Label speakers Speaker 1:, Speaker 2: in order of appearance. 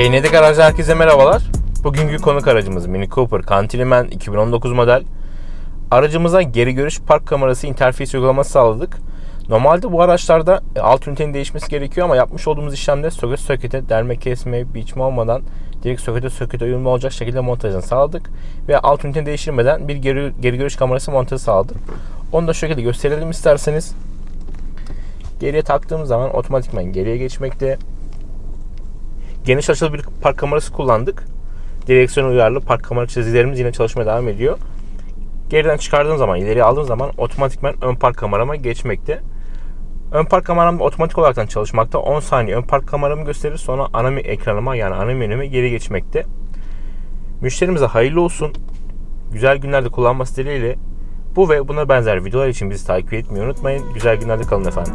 Speaker 1: Yeni Garaj'da herkese merhabalar. Bugünkü konuk aracımız Mini Cooper Countryman 2019 model. Aracımıza geri görüş park kamerası interfeys uygulaması sağladık. Normalde bu araçlarda e, alt ünitenin değişmesi gerekiyor ama yapmış olduğumuz işlemde soket sokete derme kesme, biçme olmadan direkt sokete sokete uyumlu olacak şekilde montajını sağladık. Ve alt üniteyi değiştirmeden bir geri, geri görüş kamerası montajı sağladık. Onu da şekilde gösterelim isterseniz. Geriye taktığımız zaman otomatikman geriye geçmekte. Geniş açılı bir park kamerası kullandık. Direksiyon uyarlı park kamera çizgilerimiz yine çalışmaya devam ediyor. Geriden çıkardığım zaman, ileriye aldığım zaman otomatikman ön park kamerama geçmekte. Ön park kameram otomatik olarak çalışmakta. 10 saniye ön park kameramı gösterir. Sonra ana ekranıma yani ana menüme geri geçmekte. Müşterimize hayırlı olsun. Güzel günlerde kullanması dileğiyle bu ve buna benzer videolar için bizi takip etmeyi unutmayın. Güzel günlerde kalın efendim.